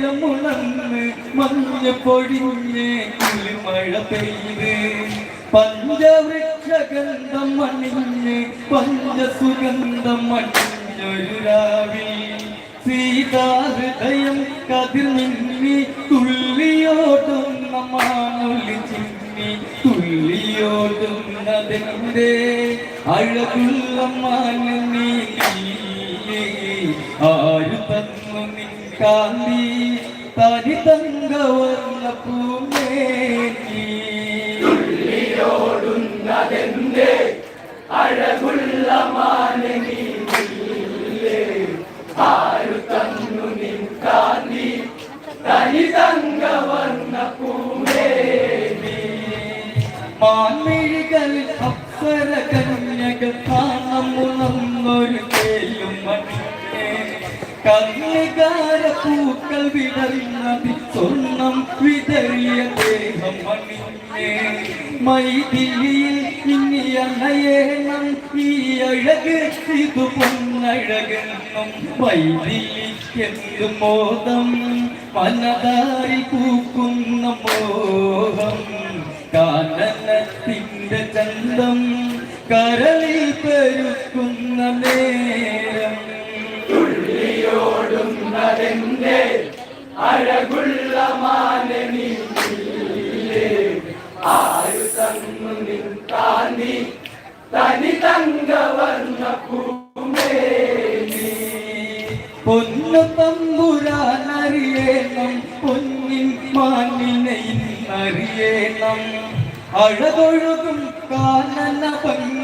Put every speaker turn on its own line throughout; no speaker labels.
തീരമുണർന്ന് മഞ്ഞ പൊടിഞ്ഞ് മഴ പെയ്ത് പഞ്ചവൃക്ഷഗന്ധം മണിഞ്ഞ് പഞ്ചസുഗന്ധം മണിഞ്ഞൊരു രാവിൽ. സീതാഹൃദയം കതിർമിന്നി തുള്ളിയോടുന്ന മാനൊലി ചിന്നി തുള്ളിയോടുന്നതെന്റെ അഴകുള്ള മാനീ ആരു തന്ന കാന്തി തനി തങ്ക വർണ പൂമേനി
തുള്ളിയോടുന്നതെന്റെ അഴകുള്ള നില്ലേ ആരു തന്നു നിൻ കാന്തി തനി തങ്ക വർണ പൂമേനി
മാൻമിഴികളിൽ അപ്സര കന്യക കാണമുണർന്നൊരു തേലും മണിഞ്ഞേ കന്യകാര പൂക്കൾ വിടർന്നതി സ്വർണം വിതറിയ ദേഹം മണിഞ്ഞേ മൈതിലിയിൽ ഇനി അണയേണം ഈ അഴക് ഇത് പൊന്നഴകെന്നും മൈതിലിക്കെന്ത് മോദം? മനതാരി പൂക്കുന്ന മോഹം കാനനത്തിന്റെ ചന്തം കരളിൽ പെരുക്കുന്ന നേരം.
തുള്ളിയോടുന്നതെന്റെ അഴകുള്ള മാലിനി. നില്ലേ ആരു തന്നു നിൻ കാന്തി തനി തങ്ക വർണ പൂമേനി
പൊന്നു തമ്പുരാനറിയേണം പൊന്നിൻ മാനിനെ ഇന്നറിയേണം. അഴകൊഴുകും കാനന ഭംഗി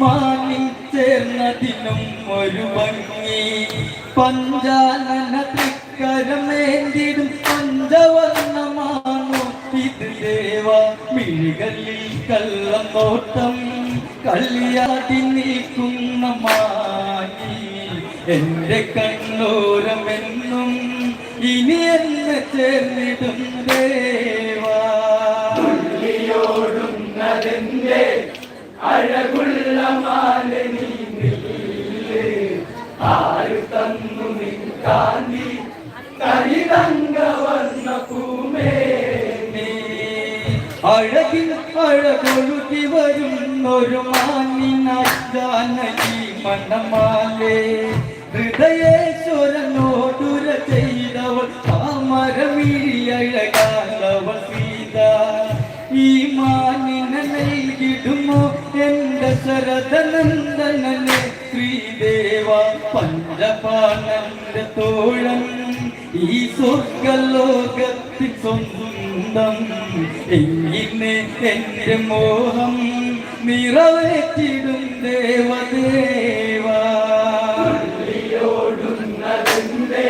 മാനിൻ ചേർന്നതിനും ഒരു ഭംഗി. പഞ്ചാനന തൃക്കരമേന്തിടും പഞ്ചവർണമാണോ ഇത് ദേവ? മിഴികളിൽ കള്ളം നോട്ടം കളിയാടി നിൽക്കുന്ന മാനി എന്റെ കണ്ണോരമെന്നും ഇനി എന്നെ ചേർന്നിടും ദേവാ.
അഴകുള്ള മാലിനി ആരു തന്നു നിൻ കാന്തി തനി തങ്ക വർണ പൂമേനി
അഴകിൽ അഴകൊഴുകി വരുന്നൊരു മാനിനാജാനകി മണമാലേ ഹൃദയേശ്വരനോടുര ചെയ്തവൾ താമരമിഴിയഴകാലവൾ സീത. ഈ മാനിനെ നൽകിടുമോ എന്റെ ശരദനന്ദനനെ ശ്രീദേവ പഞ്ചപാണന്റെ തോഴൻ ഈ സ്വർഗലോകത്തിൽ സ്വന്തം എങ്ങനെ എന്റെ മോഹം നിറവേറ്റിടും ദേവദേവാ.
തുള്ളിയോടുന്നതെന്റെ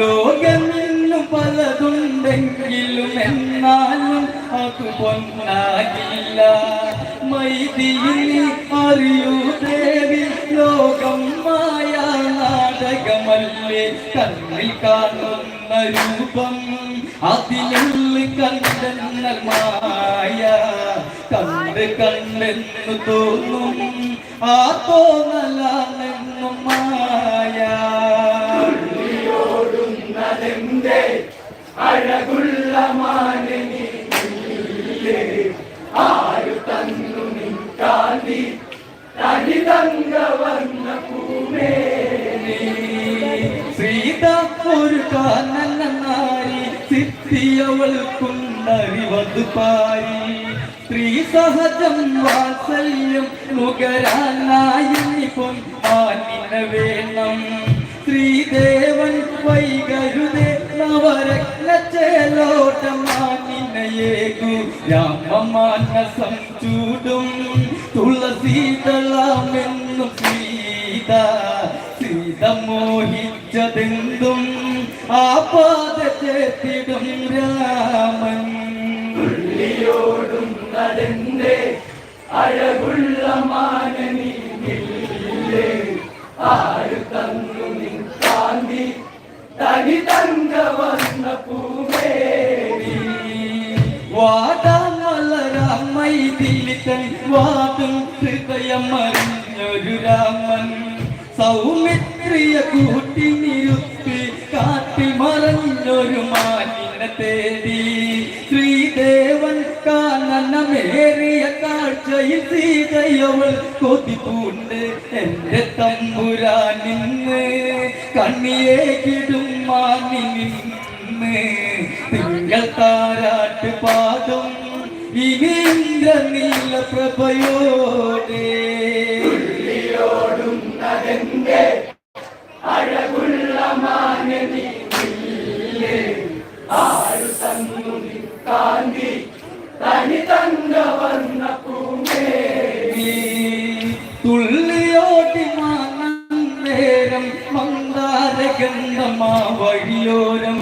ലോകമിന്നു പലതുണ്ടെങ്കിലും എന്നാലും അത് പൊന്നാകില്ല. മൈതിയിൽ അറിയൂ ദേവി ലോകം മായ നാടകമല്ലേ? കണ്ണിൽ കാണുന്ന രൂപം അതിനുള്ളിൽ കണ്ടെന്ന മായ. കണ്ട് കണ്ടെന്ന് തോന്നും ആ തോന്നലാണെന്നും മായ. മുഹമ്മദ് പാരി സ്ത്രീസഹജം വാത്സല്യം മുഖരാനായി പൊൻപാനിന വേണം. ശ്രീദേവൻ വൈകരുതേ നവരത്ന ചേലോട്ടമാനിനയേകു രാമമാനസം ചൂടും തുളസീതളാമെന്നു സീത. സീത മോഹിച്ചതെന്തും പാദ ചേർത്തിടും രാമൻ.
പുള്ളിയോടും അതെന്റെ അഴകുള്ള മാനനി നില്ലേ ആരു തന്നു നിൻ കാന്തി? തനി തങ്ക വന്ന പൂമേ
വാടാമലരാമൈതിലിതൻ വാതും ഹൃദയമറിഞ്ഞൊരു രാമൻ. സൗമിത്രിയ കൂട്ടി നിരുത്തി കാട്ടി മറഞ്ഞൊരു മാനിനെ തേടി ശ്രീദേവൻ കാനനമേറിയ കാഴ്ചയിൽ സീതയവൾ കൊതിപ്പൂണ്ട്. എന്റെ തമ്പുരാനിന്ന് കണ്ണിയെ കിടും നിന്ന്. തിങ്കൾ താരാട്ട് പാദം ഇനീന്ദ്ര നീല പ്രഭയോടെ.
അഴകുള്ള മാനനി ആരു തന്നു കാന്തി തനി തങ്ക വന്ന പൂമേ
തുള്ളിയോടി മാനം നേരം മന്ദാരഗന്ധമാ വഴിയോരം.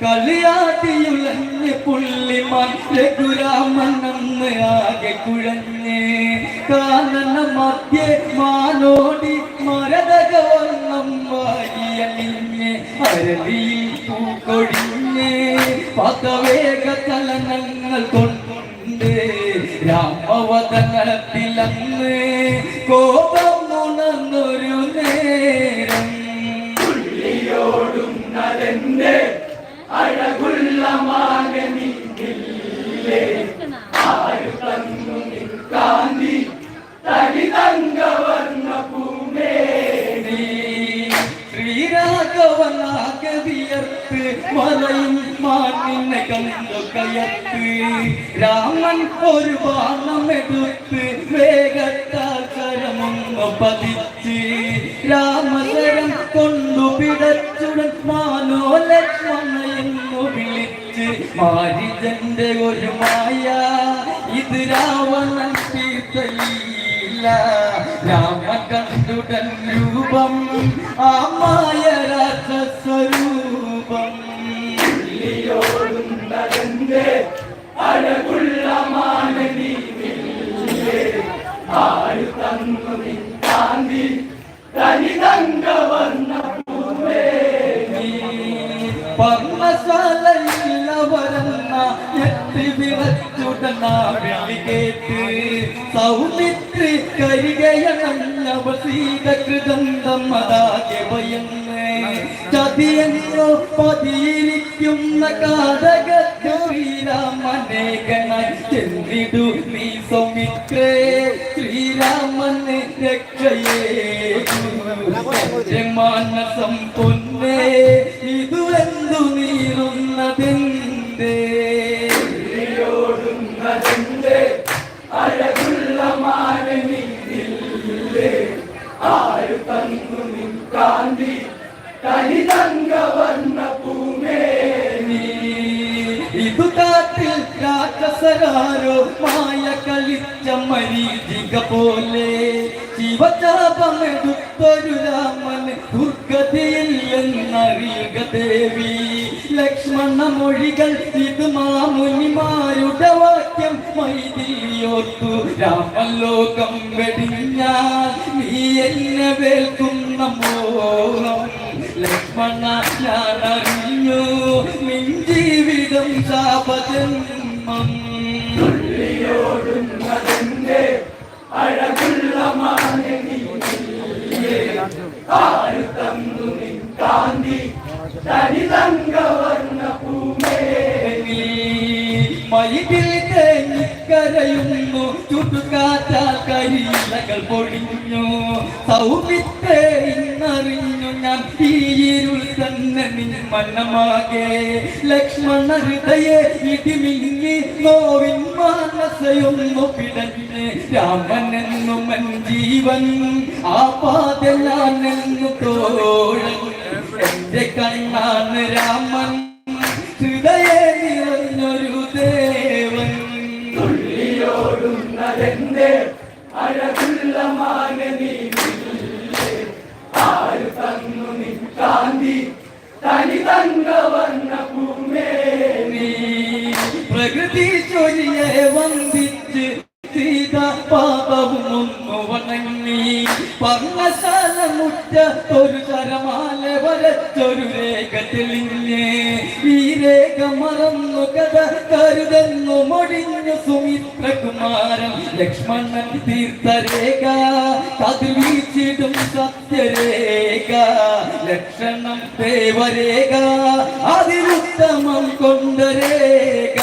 കളിയാട്ടിയുളഞ്ഞ് പുള്ളിമാൻ രഘുരാമനെന്ന് ആകെ കുഴഞ്ഞ്. കാനന മധ്യേ മാനോടി മരതകവർണം വാരിയണിഞ്ഞ് അരളിയിൽ പൂക്കൊടിഞ്ഞ്. പകവേഗ ചലനങ്ങൾ കൊണ്ട് രാമവതനത്തിലന്ന് കോപം ഉണർന്നൊരു നേരം.
പുള്ളിയോടും നടന്റെ അഴകുള്ള മാനനി നില്ലേ ആരു തന്നു നിൻ കാന്തി തനി തങ്ക വന്ന പൂമേ
ശ്രീരാഘവനാഗതിയർത്ത് മലയും മാനിനെ കണ്ടു കയർത്ത് രാമൻ ഒരു വേഗത്താൽ കരമം പതിച്ച്. രാമകരം കൊണ്ടു പിടച്ചുടൻ മാനോ ലക്ഷ്മണയെന്നു വിളിച്ച്. മാരിജന്റെ ഒരു മായ ഇത് രാവണൻ തീർത്തയില്ല രാമ കണ്ടുടൻ രൂപം ആ മായ രാക്ഷസ്വരൂപം
അഴകുള്ള മാനനി ആരു തന്നു നിൻ കാന്തി തനി തങ്ക വന്ന പൂമേ
പർണശാലയില്ലവരെന്ന എത്തി വിറച്ചുടന വിളി കേട്ട് സൗമിത്രി കരികയണഞ്ഞവ സീതകൃതന്തം അതാകെ ഭയന്ന് ചതിയെന്നോ പതിയിരിക്കുന്ന കാതകത്ത് ശ്രീരാമനേകനായി ചെന്നിടു നീ സ്വമിത്രേ ശ്രീരാമന് രക്ഷയേ മാനസം പൊന്നേ. ദേവി ലക്ഷ്മണ മൊഴികൾ ഇത് മാമുനിമാരുടെ വാക്യം. മൈതിലിയോർത്തു രാമലോകം വെടിഞ്ഞാൽ നീ എന്നെ വേൽക്കുന്ന മോഹം ലക്ഷ്മണ ഞാൻ അറിഞ്ഞു നിൻ ജീവിതം ശാപജന്മം.
അഴകുള്ള കാന്തി. തനി തങ്ക വന്ന പൂമേ
മയിലിൽ തേങ്ങിക്കരയുന്നു ചുട്ടുകാറ്റാൽ കരിയിലകൾ പൊടിഞ്ഞു സൗമിത്തേ ഇന്നറിഞ്ഞു ഞാൻ തീയിരുൾ തന്നെ മനമാകെ ലക്ഷ്മണ ഹൃദയെ ഇടിമിങ്ങി നോവിൻ മാനസയൊന്നു പിടഞ്ഞ് രാമനെന്നും ജീവൻ ആ പാതെല്ലാം ഞാനെന്നു തോഴൻ എന്റെ കണ്ണാണ് രാമൻ ഹൃദയ നിറഞ്ഞൊരു ദേവൻ.
തുള്ളിയോടുന്നതെന്റെ അഴകുള്ള മാനനീ ആര് തന്നു നിൽക്കാന്തി? തനി തങ്ക വന്ന
പൂമേനി പ്രകൃതി ചൊരിയെ വന്ദിച്ച് സീത പാപവും പർണശാല മുറ്റത്തൊരു ശരമാല വരച്ചൊരു രേഖ തെളിഞ്ഞേ ഈ രേഖ മറന്നു കഥ കരുതെന്നു മൊഴിഞ്ഞു സുമിത്രകുമാരൻ ലക്ഷ്മണൻ തീർത്ഥരേഖ കതിർവീച്ചിടും സത്യരേഖ ലക്ഷണം ദേവരേഖ അതിരുത്തമം കൊണ്ടരേഖ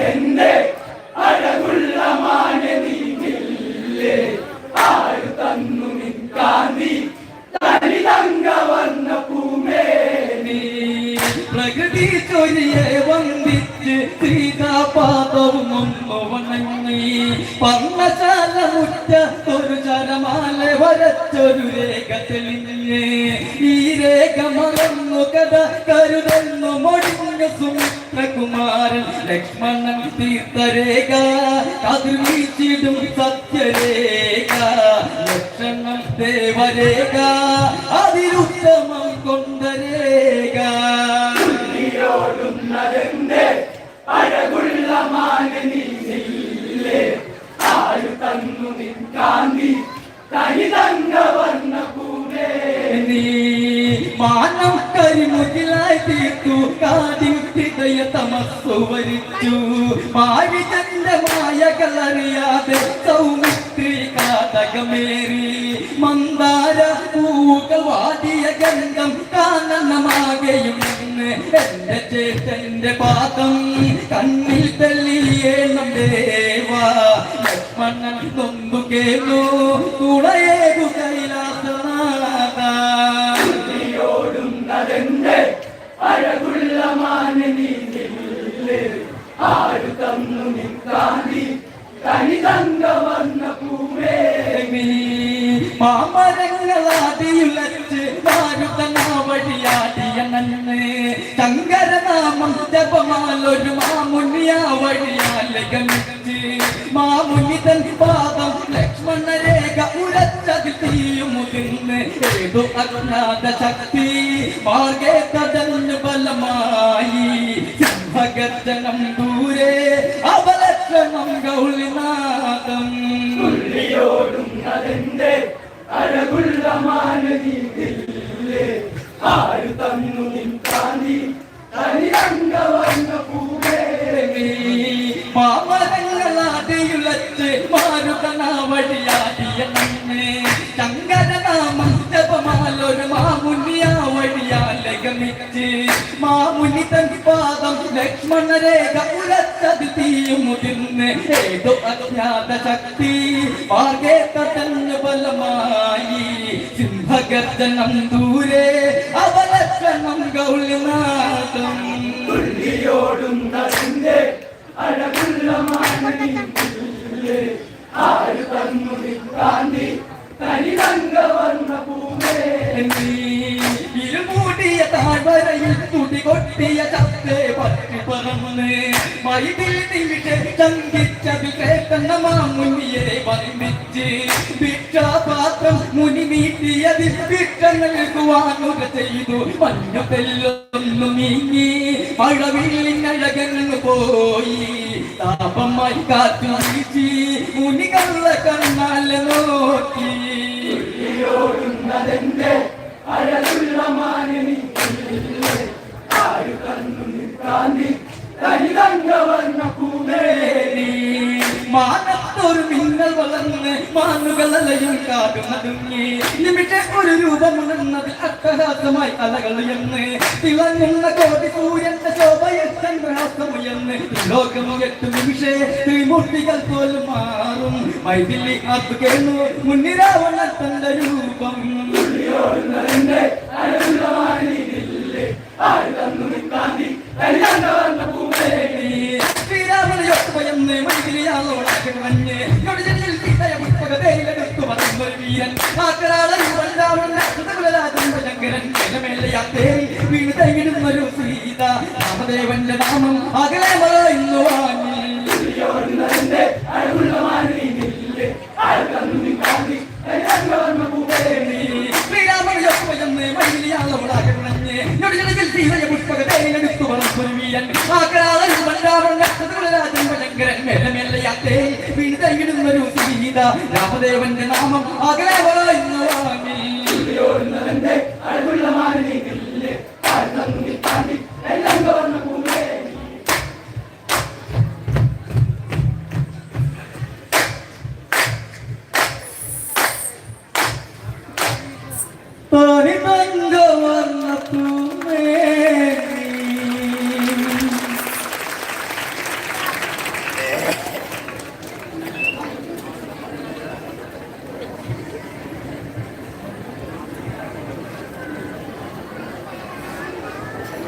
രേഖ. അഴകുള്ള മാനനീ ആര് തന്നു നിൻ കാന്തി തനി തങ്ക വർണ പൂമേ
നീ പ്രകൃതി ചൊരിയെ വന്ദിച്ച് സീതാപാദവും വണങ്ങി. പർണശാല മുറ്റത്തൊരു ചരമാല വരച്ചൊരു രേഖ തെളിഞ്ഞ്. ഈ രേഖ മറന്നു കഥ കരുതെന്നു മൊഴിഞ്ഞു സുമിത്രകുമാരൻ ലക്ഷ്മണൻ തീർത്ഥരേഖ കതിർവീച്ചിടും സത്യരേഖ ലക്ഷണം ദേവരേഖ അതിരുത്തമം കൊണ്ടരേഖ. മായകളറിയാതെ സൗമിത്രി കാതകമേറി മന്ദാര പൂക്കൾ വാടിയ ഗന്ധം കാനനമാകെയും നിന്ന് എന്റെ ചേട്ടന്റെ പാദം കണ്ണിൽ തെളിയേണം ദേവാ. ലക്ഷ്മണൻ നൊന്തു കേളു തുണയേകു കൈലാസനാഥ.
ഓടുന്നതെന്റെ അഴകുള്ള മാനനീ ആര് തന്നു നിൻ കാന്തി തനി തങ്ക വർണ പൂമേ
മാമരങ്ങളാടിയുലച്ച് മാരുതനാവഴിയാടിയ നന്ന് ശങ്കരനാമം ജപമാലൊരു മാമുനിയാ വഴിയാലെ ഗമിച്ച് മാമുനിതൻ പാദം ലക്ഷ്മണരേഖ ഉരച്ചതിൽ തീയുമുതിർന്ന് ഏതു അജ്ഞാത ശക്തി മാർഗേ കടന്നു ബലമായി. സിംഹഗർജനം ദൂരെ അവലക്ഷണം ഗൗളിനാഥം.
അഴകുള്ള ആര് തന്നു നിൻ കാന്തി?
നന്ന് ജപമാലൊരു മാമുനിയാ വഴിയാലെ മാമുനി തൻ പാദം ലക്ഷ്മണരേഖ ഉരച്ചത് തീയുമുതിർന്ന് ഏതോ അജ്ഞാത ശക്തി. മാർഗേ തടഞ്ഞു ബലമായി സിംഹഗർജനം ദൂരെ അവലക്ഷണം ഗൗളിനാഥം.
തുള്ളിയോടുന്നതിന്റെ അഴകുള്ള ആര് തന്നു കാന്തി തനി തങ്ക
കൊട്ടിയ ചത്തേ പറ്റി പറന്ന് മൈതിൽ നിമിഷ ചങ്കിച്ചതിൽ കേട്ടെന്ന മാമുനിയെ വർണിച്ച് ഭിക്ഷാപാത്രം മുനി നീട്ടിയതിൽ ഭിക്ഷ നൽകുവാനുക ചെയ്തു. മഞ്ഞു തെല്ലൊന്നു നീങ്ങി മഴവില്ലിനഴകന്നു പോയി. താപമായി കാത്തു വീശി മുനികളുടെ കണ്ണാലെ നോക്കി.
ഓടുന്നതെന്റെ അഴകുള്ള മാനനീ.
മാനത്തൊരു മിന്നൽ വളർന്ന് മാനുകളലയും കാടുന്നതുങ്ങി നിമിഷ ഒരു രൂപമുണർന്നതിൽ അട്ടഹാസമായി അലകളുയർന്ന് തിളങ്ങുന്ന കോടി സൂര്യന്റെ ശോഭയച്ചന്ദ്രഹാസമുയർന്ന് ലോകമുയർത്ത് നിമിഷേ ത്രിമൂർത്തികൾ പോലും മാറും മൈതിലി അത് കേണു മുന്നിരാവണ തന്റെ രൂപം
ഓടുന്നതിന്റെ അഴകുള്ള മാനനീ ആര് തന്നു നിൻ കാന്തി തനി തങ്ക വർണ പൂമേ
ശ്രീരാമനയൊത്തുപയന്ന് മൈതിലിയാളോടാകമഞ്ഞ് ഞൊടിഞ്ഞിൽ സീതയ പുഷ്പകതയിലെടുത്തു പറയുന്നൊരു വീരൻ ആക്കരാളയുവൻ രാവണൻ അക്ഷതകുലരാജൻ ഭയങ്കരൻ മേലെ യാത്രേറി വീണ് തൈകിടുന്നൊരു സീത രാമദേവന്റെ നാമം അകലെ മറയുന്നു. രാമദേവന്റെ നാമം അകലെ വായുന്ന